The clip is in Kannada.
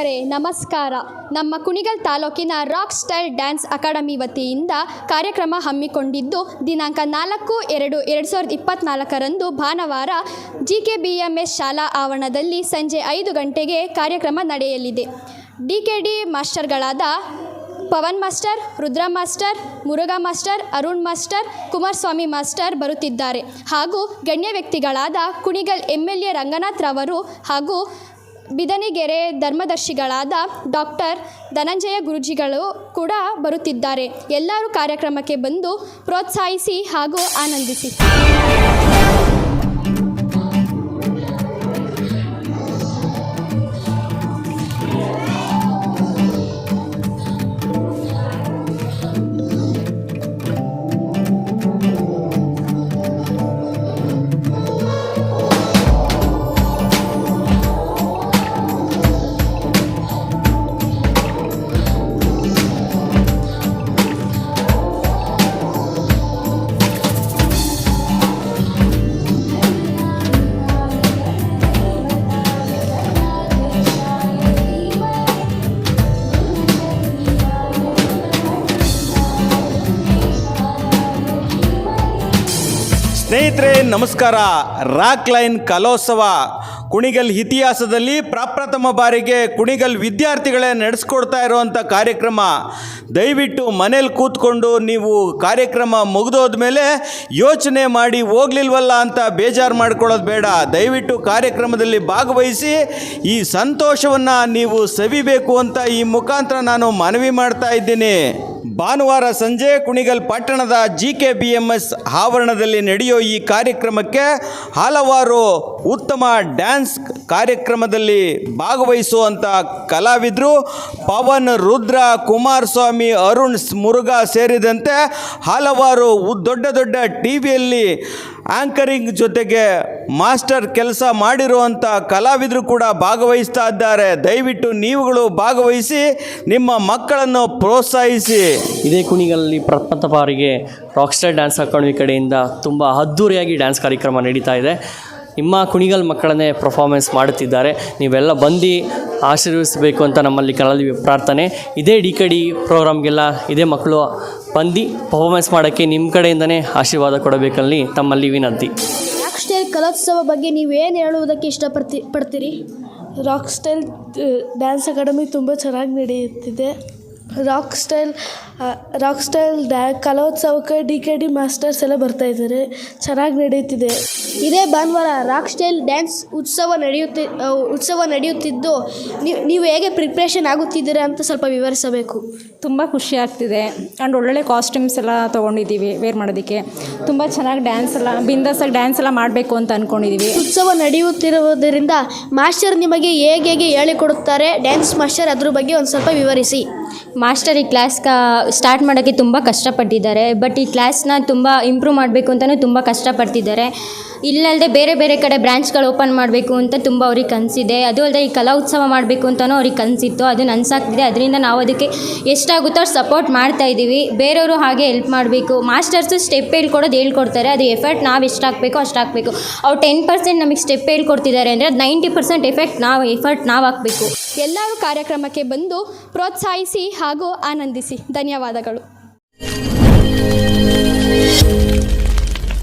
ವೀಕ್ಷಕರೇ, ನಮಸ್ಕಾರ. ನಮ್ಮ ಕುಣಿಗಲ್ ತಾಲೂಕಿನ ರಾಕ್ ಸ್ಟೈಲ್ ಡ್ಯಾನ್ಸ್ ಅಕಾಡೆಮಿ ವತಿಯಿಂದ ಕಾರ್ಯಕ್ರಮ ಹಮ್ಮಿಕೊಂಡಿದ್ದು ದಿನಾಂಕ ನಾಲ್ಕು ಎರಡು ಎರಡು ಸಾವಿರದ ಇಪ್ಪತ್ನಾಲ್ಕರಂದು ಭಾನುವಾರ G K B M S ಶಾಲಾ ಆವರಣದಲ್ಲಿ ಸಂಜೆ ಐದು ಗಂಟೆಗೆ ಕಾರ್ಯಕ್ರಮ ನಡೆಯಲಿದೆ. D K D ಮಾಸ್ಟರ್ಗಳಾದ Pavan master, Rudra master, Muruga master, Arun master, Kumaraswamy master ಬರುತ್ತಿದ್ದಾರೆ. ಹಾಗೂ ಗಣ್ಯ ವ್ಯಕ್ತಿಗಳಾದ Kunigal M L A Ranganath ರವರು ಹಾಗೂ ಬಿದನಿಗೆರೆ ಧರ್ಮದರ್ಶಿಗಳಾದ ಡಾಕ್ಟರ್ ಧನಂಜಯ ಗುರುಜಿಗಳು ಕೂಡ ಬರುತ್ತಿದ್ದಾರೆ. ಎಲ್ಲರೂ ಕಾರ್ಯಕ್ರಮಕ್ಕೆ ಬಂದು ಪ್ರೋತ್ಸಾಹಿಸಿ ಹಾಗೂ ಆನಂದಿಸಿ. ಸ್ನೇಹಿತರೆ, ನಮಸ್ಕಾರ. ರಾಕ್ ಲೈನ್ ಕಲೋತ್ಸವ ಕುಣಿಗಲ್ ಇತಿಹಾಸದಲ್ಲಿ ಪ್ರಪ್ರಥಮ ಬಾರಿಗೆ ಕುಣಿಗಲ್ ವಿದ್ಯಾರ್ಥಿಗಳೇ ನಡೆಸ್ಕೊಡ್ತಾ ಇರುವಂಥ ಕಾರ್ಯಕ್ರಮ. ದಯವಿಟ್ಟು ಮನೇಲಿ ಕೂತ್ಕೊಂಡು ನೀವು ಕಾರ್ಯಕ್ರಮ ಮುಗಿದೋದ ಮೇಲೆ ಯೋಚನೆ ಮಾಡಿ ಹೋಗ್ಲಿಲ್ವಲ್ಲ ಅಂತ ಬೇಜಾರು ಮಾಡ್ಕೊಳ್ಳೋದು ಬೇಡ. ದಯವಿಟ್ಟು ಕಾರ್ಯಕ್ರಮದಲ್ಲಿ ಭಾಗವಹಿಸಿ ಈ ಸಂತೋಷವನ್ನು ನೀವು ಸವಿಬೇಕು ಅಂತ ಈ ಮುಖಾಂತರ ನಾನು ಮನವಿ ಮಾಡ್ತಾ ಇದ್ದೀನಿ. ಭಾನುವಾರ ಸಂಜೆ ಕುಣಿಗಲ್ ಪಟ್ಟಣದ G K B M S ಆವರಣದಲ್ಲಿ ನಡೆಯೋ ಈ ಕಾರ್ಯಕ್ರಮಕ್ಕೆ ಹಲವಾರು ಉತ್ತಮ ಡ್ಯಾನ್ಸ್ ಕಾರ್ಯಕ್ರಮದಲ್ಲಿ ಭಾಗವಹಿಸುವಂಥ ಕಲಾವಿದರು ಪವನ್ ರುದ್ರ, ಕುಮಾರಸ್ವಾಮಿ, ಅರುಣ್ ಮುರುಘಾ ಸೇರಿದಂತೆ ಹಲವಾರು ದೊಡ್ಡ ದೊಡ್ಡ ಟಿ ವಿಯಲ್ಲಿ ಆಂಕರಿಂಗ್ ಜೊತೆಗೆ ಮಾಸ್ಟರ್ ಕೆಲಸ ಮಾಡಿರುವಂಥ ಕಲಾವಿದರು ಕೂಡ ಭಾಗವಹಿಸ್ತಾ ಇದ್ದಾರೆ. ದಯವಿಟ್ಟು ನೀವುಗಳು ಭಾಗವಹಿಸಿ, ನಿಮ್ಮ ಮಕ್ಕಳನ್ನು ಪ್ರೋತ್ಸಾಹಿಸಿ. ಇದೇ ಕುಣಿಗಲ್ಲಿ ಪ್ರಥಮ ಬಾರಿಗೆ ರಾಕ್ಸ್ಟಾರ್ ಡ್ಯಾನ್ಸ್ ಅಕಾಡೆಮಿ ಕಡೆಯಿಂದ ತುಂಬ ಅದ್ದೂರಿಯಾಗಿ ಡ್ಯಾನ್ಸ್ ಕಾರ್ಯಕ್ರಮ ನಡೀತಾ ಇದೆ. ನಿಮ್ಮ ಕುಣಿಗಲ್ ಮಕ್ಕಳನ್ನೇ ಪರ್ಫಾರ್ಮೆನ್ಸ್ ಮಾಡುತ್ತಿದ್ದಾರೆ. ನೀವೆಲ್ಲ ಬಂದು ಆಶೀರ್ವಿಸಬೇಕು ಅಂತ ನಮ್ಮಲ್ಲಿ ಕಳಲಿ ಪ್ರಾರ್ಥನೆ. ಇದೇ ಡಿ ಕೆ ಡಿ ಪ್ರೋಗ್ರಾಮ್ಗೆಲ್ಲ ಇದೇ ಮಕ್ಕಳು ಬಂದು ಪರ್ಫಾರ್ಮೆನ್ಸ್ ಮಾಡೋಕ್ಕೆ ನಿಮ್ಮ ಕಡೆಯಿಂದನೇ ಆಶೀರ್ವಾದ ಕೊಡಬೇಕಲ್ಲಿ ತಮ್ಮಲ್ಲಿ ವಿನಂತಿ. ರಾಕ್ ಸ್ಟೈಲ್ ಕಲೋತ್ಸವ ಬಗ್ಗೆ ನೀವೇನು ಹೇಳುವುದಕ್ಕೆ ಇಷ್ಟಪಡ್ತಿ, ಪಡ್ತೀರಿ? ರಾಕ್ ಸ್ಟೈಲ್ ಡ್ಯಾನ್ಸ್ ಅಕಾಡೆಮಿ ತುಂಬ ಚೆನ್ನಾಗಿ ನಡೆಯುತ್ತಿದೆ. ರಾಕ್ ಸ್ಟೈಲ್ ರಾಕ್ ಸ್ಟೈಲ್ ಡ್ಯಾ, ಕಲೋತ್ಸವಕ್ಕೆ ಡಿ ಕೆ ಡಿ ಮಾಸ್ಟರ್ಸ್ ಎಲ್ಲ ಬರ್ತಾ ಇದ್ದಾರೆ. ಚೆನ್ನಾಗಿ ನಡೆಯುತ್ತಿದೆ. ಇದೇ ಭಾನುವಾರ ರಾಕ್ ಸ್ಟೈಲ್ ಡ್ಯಾನ್ಸ್ ಉತ್ಸವ ನಡೆಯುತ್ತಿ ಉತ್ಸವ ನಡೆಯುತ್ತಿದ್ದು ನೀವು ನೀವು ಹೇಗೆ ಪ್ರಿಪ್ರೇಷನ್ ಆಗುತ್ತಿದ್ದೀರಾ ಅಂತ ಸ್ವಲ್ಪ ವಿವರಿಸಬೇಕು. ತುಂಬ ಖುಷಿ ಆಗ್ತಿದೆ. ಆ್ಯಂಡ್ ಒಳ್ಳೊಳ್ಳೆ ಕಾಸ್ಟ್ಯೂಮ್ಸ್ ಎಲ್ಲ ತೊಗೊಂಡಿದ್ದೀವಿ ವೇರ್ ಮಾಡೋದಕ್ಕೆ. ತುಂಬ ಚೆನ್ನಾಗಿ ಡ್ಯಾನ್ಸ್ ಎಲ್ಲ ಬಿಂದಾಸಾಗಿ ಡ್ಯಾನ್ಸ್ ಎಲ್ಲ ಮಾಡಬೇಕು ಅಂತ ಅಂದ್ಕೊಂಡಿದ್ದೀವಿ ಉತ್ಸವ ನಡೆಯುತ್ತಿರುವುದರಿಂದ ಮಾಸ್ಟರ್ ನಿಮಗೆ ಹೇಗೆ ಹೇಗೆ ಹೇಳಿಕೊಡುತ್ತಾರೆ ಡ್ಯಾನ್ಸ್ ಮಾಸ್ಟರ್ ಅದ್ರ ಬಗ್ಗೆ ಒಂದು ಸ್ವಲ್ಪ ವಿವರಿಸಿ. ಮಾಸ್ಟರ್ ಈ ಕ್ಲಾಸ್ ಕಾ ಸ್ಟಾರ್ಟ್ ಮಾಡೋಕ್ಕೆ ತುಂಬ ಕಷ್ಟಪಟ್ಟಿದ್ದಾರೆ. ಬಟ್ ಈ ಕ್ಲಾಸ್ನ ತುಂಬ ಇಂಪ್ರೂವ್ ಮಾಡಬೇಕು ಅಂತಲೂ ತುಂಬ ಕಷ್ಟಪಡ್ತಿದ್ದಾರೆ. ಇಲ್ಲಲ್ಲದೆ ಬೇರೆ ಬೇರೆ ಕಡೆ ಬ್ರಾಂಚ್ಗಳು ಓಪನ್ ಮಾಡಬೇಕು ಅಂತ ತುಂಬ ಅವ್ರಿಗೆ ಕನಸಿದೆ. ಅದು ಅಲ್ಲದೆ ಈ ಕಲಾ ಉತ್ಸವ ಮಾಡಬೇಕು ಅಂತಲೂ ಅವ್ರಿಗೆ ಕನಸಿತ್ತು. ಅದು ನನಸಾಗ್ತಿದೆ. ಅದರಿಂದ ನಾವು ಅದಕ್ಕೆ ಎಷ್ಟಾಗುತ್ತೋ ಅಷ್ಟು ಸಪೋರ್ಟ್ ಮಾಡ್ತಾ ಇದ್ದೀವಿ. ಬೇರೆಯವರು ಹಾಗೆ ಹೆಲ್ಪ್ ಮಾಡಬೇಕು. ಮಾಸ್ಟರ್ಸು ಸ್ಟೆಪ್ ಹೇಳ್ಕೊಡೋದು ಹೇಳ್ಕೊಡ್ತಾರೆ. ಅದು ಎಫರ್ಟ್ ನಾವು ಎಷ್ಟು ಹಾಕಬೇಕು ಅಷ್ಟು ಹಾಕಬೇಕು ಅವ್ರು ಟೆನ್ ಪರ್ಸೆಂಟ್ ನಮಗೆ ಸ್ಟೆಪ್ ಹೇಳ್ಕೊಡ್ತಿದ್ದಾರೆ ಅಂದರೆ ಅದು ನೈಂಟಿ ಪರ್ಸೆಂಟ್ ಎಫೆಕ್ಟ್ ನಾವು, ಎಫರ್ಟ್ ನಾವು ಹಾಕಬೇಕು. ಎಲ್ಲರೂ ಕಾರ್ಯಕ್ರಮಕ್ಕೆ ಬಂದು ಪ್ರೋತ್ಸಾಹಿಸಿ ಹಾಗೂ ಆನಂದಿಸಿ. ಧನ್ಯವಾದಗಳು.